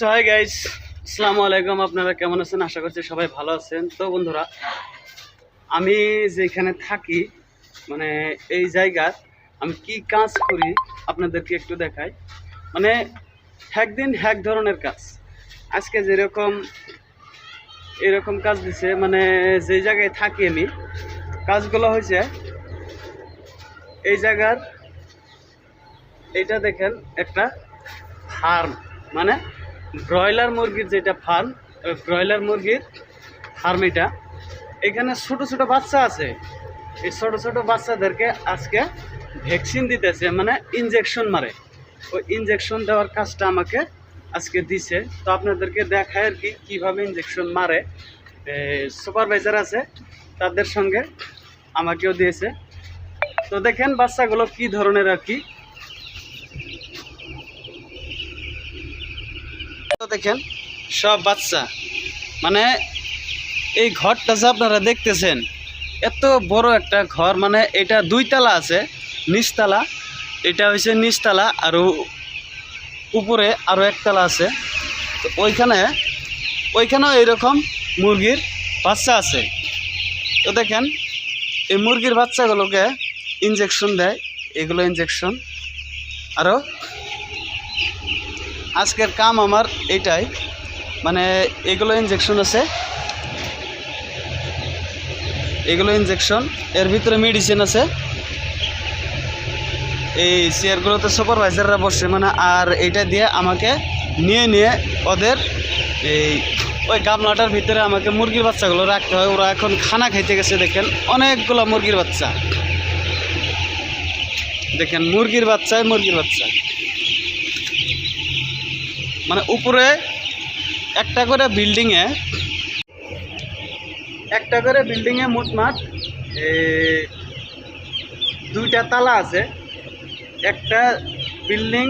So hi guys আসসালামু আলাইকুম আপনারা কেমন আছেন? আশা করছি সবাই ভালো আছেন। তো বন্ধুরা, আমি যেখানে থাকি মানে এই জায়গার, আমি কি কাজ করি আপনাদেরকে একটু দেখাই। মানে একদিন এক ধরনের কাজ। আজকে যেরকম, এরকম কাজ দিছে মানে যে জায়গায় থাকি আমি, কাজগুলো হয়েছে এই জায়গার, এটা দেখেন, একটা ফার্ম। মানে ব্রয়লার মুরগির যেটা ফার্ম ব্রয়লার মুরগির ফার্ম এটা, এখানে ছোট ছোট বাচ্চা আছে। এই ছোট ছোট বাচ্চাদেরকে আজকে ভ্যাকসিন দিতেছে মানে ইনজেকশন মারে। ওই ইনজেকশন দেওয়ার কাজটা আমাকে আজকে দিছে। তো আপনাদেরকে দেখায় আর কি কীভাবে ইনজেকশন মারে। সুপারভাইজার আছে, তাদের সঙ্গে আমাকেও দিয়েছে। তো দেখেন বাচ্চাগুলো কি ধরনের আর কি দেখেন, সব বাচ্চা। মানে এই ঘরটা যে আপনারা দেখতেছেন, এত বড় একটা ঘর মানে এটা দুইতলা আছে, নিচতলা। এটা হয়েছে নিচতলা, আর উপরে আরও একতলা আছে। তো ওইখানে, ওইখানেও এইরকম মুরগির বাচ্চা আছে। তো দেখেন, এই মুরগির বাচ্চাগুলোকে ইনজেকশন দেয়, এগুলো ইনজেকশন আরও আজকের কাম আমার এটাই মানে এগুলো ইনজেকশন আছে। এগুলো ইনজেকশন এর ভিতরে মেডিসিন আছে। এই চেয়ারগুলোতে সুপারভাইজাররা বসে মানে আর এটা দিয়ে আমাকে নিয়ে নিয়ে ওদের এই ওই গামলাটার ভিতরে আমাকে মুরগির বাচ্চাগুলো রাখতে হয়। ওরা এখন খানা খাইতে গেছে, দেখেন। অনেকগুলো মুরগির বাচ্চা। দেখেন, মুরগির বাচ্চায় মুরগির বাচ্চা। মানে উপরে একটা করে বিল্ডিংয়ে, একটা করে বিল্ডিংয়ে মোটমাট দুইটা তালা আছে, একটা বিল্ডিং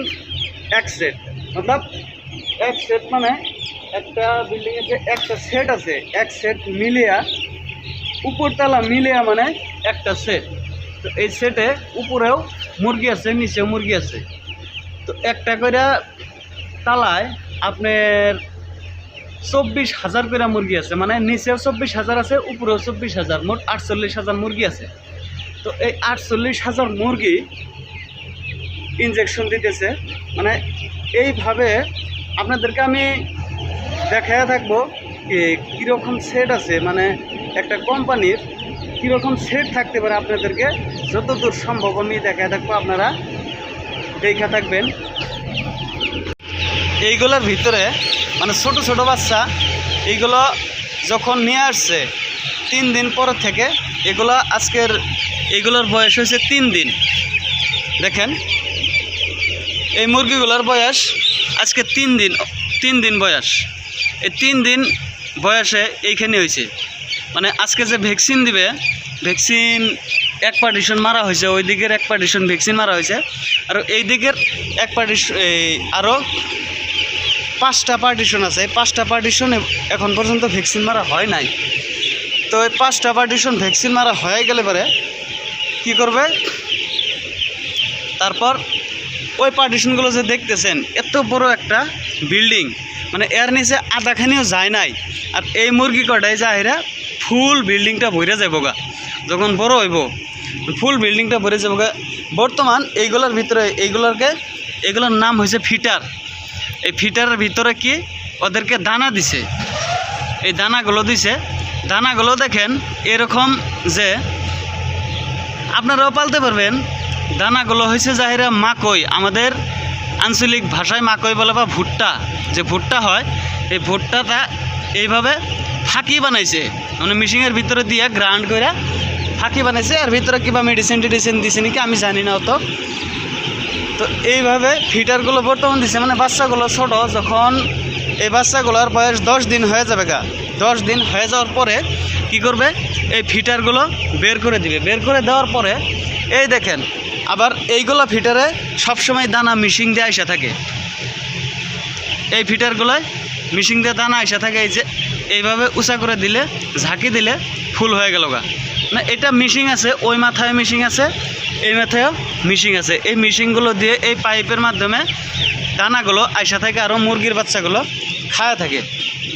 এক সেট। মতলব এক সেট মানে একটা বিল্ডিংয়ে যে একটা সেট আছে, এক সেট মিলিয়া উপরতলা মিলিয়া মানে একটা সেট। তো এই সেটে উপরেও মুরগি আছে, নিচেও মুরগি আছে। তো একটা করে তালায় আপনার চব্বিশ হাজার করে মুরগি আছে। মানে নিচেও চব্বিশ হাজার আছে, উপরেও চব্বিশ হাজার, মোট আটচল্লিশ হাজার মুরগি আছে। তো এই আটচল্লিশ হাজার মুরগি ইনজেকশন দিতেছে। মানে এইভাবে আপনাদেরকে আমি দেখায় থাকব কীরকম সেট আছে। মানে একটা কোম্পানির কীরকম সেট থাকতে পারে আপনাদেরকে, যতদূর সম্ভব আমি দেখায় থাকব, আপনারা দেখা থাকবেন। এইগুলোর ভিতরে মানে ছোট ছোট বাচ্চা, এইগুলো যখন নিয়ে আসছে, তিন দিন পর থেকে এগুলো আজকের এগুলোর বয়স হয়েছে তিন দিন। দেখেন, এই মুরগিগুলোর বয়স আজকে তিন দিন তিন দিন বয়স। এই তিন দিন বয়সে এইখানে হয়েছে। মানে আজকে যে ভ্যাকসিন দিবে, ভ্যাকসিন এক পার্টিশন মারা হয়েছে, ওই দিকের এক পার্টিশন ভ্যাকসিন মারা হয়েছে, আর এই দিকের এক পার্টিশন আরও পাঁচটা পার্টিশন আছে। এই পাঁচটা পার্টিশনে এখন পর্যন্ত ভ্যাকসিন মারা হয় নাই। তো এই পাঁচটা পার্টিশন ভ্যাকসিন মারা হয়ে গেলে পরে কী করবে? তারপর ওই পার্টিশনগুলো যে দেখতেছেন, এত বড় একটা বিল্ডিং মানে এর নিচে আধাখানিও যায় নাই। আর এই মুরগি কটাই যাহিরা ফুল বিল্ডিংটা ভরে যাব গা। যখন বড় হইব ফুল বিল্ডিংটা ভরে যাব গা। বর্তমান এইগুলোর ভিতরে এইগুলোরকে এগুলোর নাম হয়েছে ফিটার। এই ফিটারের ভিতরে কি ওদেরকে দানা দিছে? এই দানাগুলো দিছে। দানাগুলো দেখেন, এরকম যে আপনারাও পালতে পারবেন। দানাগুলো হয়েছে যাহিরা মাকই, আমাদের আঞ্চলিক ভাষায় মাকই বলে বা ভুট্টা। যে ভুট্টা হয়, এই ভুট্টাটা এইভাবে ফাঁকি বানাইছে। মানে মেশিনের ভিতরে দিয়ে গ্রাইন্ড করে ফাঁকি বানাইছে। আর ভিতরে কিবা মেডিসিন টেডিসিন দিছে নাকি আমি জানি না অত। তো এইভাবে ফিটারগুলো বর্তমান দিছে মানে বাচ্চাগুলো ছোট, যখন এই বাচ্চাগুলোর বয়স দশ দিন হয়ে যাবে গা, দশ দিন হয়ে যাওয়ার পরে কি করবে? এই ফিটারগুলো বের করে দিবে। বের করে দেওয়ার পরে, এই দেখেন, আবার এইগুলো ফিটারে সবসময় দানা মিশিং দিয়ে আইসা থাকে। এই ফিটারগুলোয় মিশিং দিয়ে দানা আইসা থাকে, এই যে এইভাবে উঁচা করে দিলে, ঝাঁকি দিলে ফুল হয়ে গেল গা। না, এটা মিশিং আছে, ওই মাথায় মিশিং আছে, এই মেথেও মিশিং আছে। এই মিশিংগুলো দিয়ে এই পাইপের মাধ্যমে দানাগুলো আইসা থাকে আরও মুরগির বাচ্চাগুলো খায়া থাকে।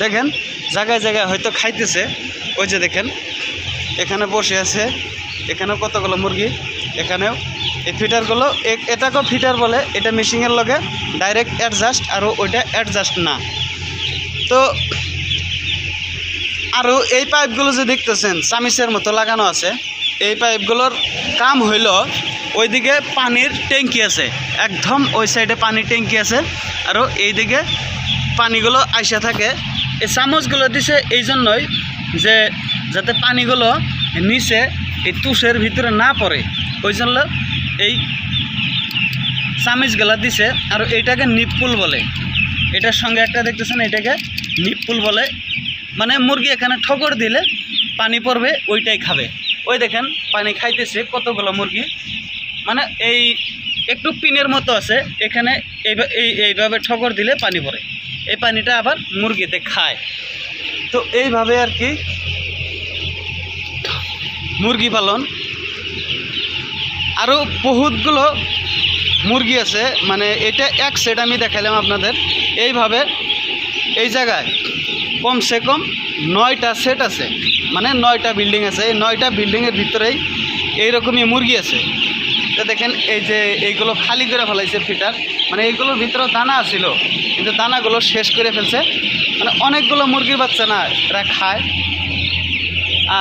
দেখেন, জায়গায় জায়গায় হয়তো খাইতেছে। ওই যে দেখেন, এখানে বসে আছে, এখানেও কতগুলো মুরগি, এখানেও এই ফিটারগুলো এটাকেও ফিটার বলে, এটা মেশিনের লগে ডাইরেক্ট অ্যাডজাস্ট আর ওইটা অ্যাডজাস্ট না। তো আরও এই পাইপগুলো যে দেখতেছেন, চামিচের মতো লাগানো আছে, এই পাইপগুলোর কাম হইল ওইদিকে পানির ট্যাঙ্কি আছে, একদম ওই সাইডে পানির ট্যাঙ্কি আছে আরও এইদিকে পানিগুলো আইসা থাকে। এই চামচগুলো দিছে এই জন্যই যে যাতে পানিগুলো নিচে এই তুষের ভিতরে না পড়ে ওই জন্য এই চামিচগুলা দিছে। আর এইটাকে নিপুল বলে। এটার সঙ্গে একটা দেখতেছেন, এটাকে নিপুল বলে। মানে মুরগি এখানে ঠকর দিলে পানি পড়বে, ওইটাই খাবে। ওই দেখেন, পানি খাইতেছে কতগুলো মুরগি। মানে এই একটু পিনের মতো আছে, এখানে এই এইভাবে ঠকর দিলে পানি পড়ে। এই পানিটা আবার মুরগিতে খায়। তো এইভাবে আর কি মুরগি পালন। আরও বহুতগুলো মুরগি আছে মানে এটা এক সেট আমি দেখালাম আপনাদের। এইভাবে এই জায়গায় কমসে কম নয়টা সেট আছে। মানে নয়টা বিল্ডিং আছে। এই নয়টা বিল্ডিংয়ের ভিতরেই এইরকমই মুরগি আছে। তো দেখেন, এই যে এইগুলো খালি করে ফেলাইছে ফিটার। মানে এইগুলোর ভিতরে দানা আছিল, কিন্তু দানাগুলো শেষ করে ফেলছে। মানে অনেকগুলো মুরগির বাচ্চা না, এরা খায়।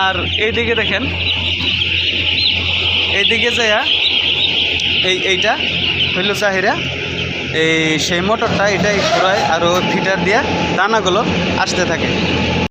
আর এইদিকে দেখেন, এইদিকে যাইয়া এই এইটা হইল চাহিরা এই সেই মোটরটা এটাই ঘোরায় আর ফিটার দিয়া দানাগুলো আসতে থাকে।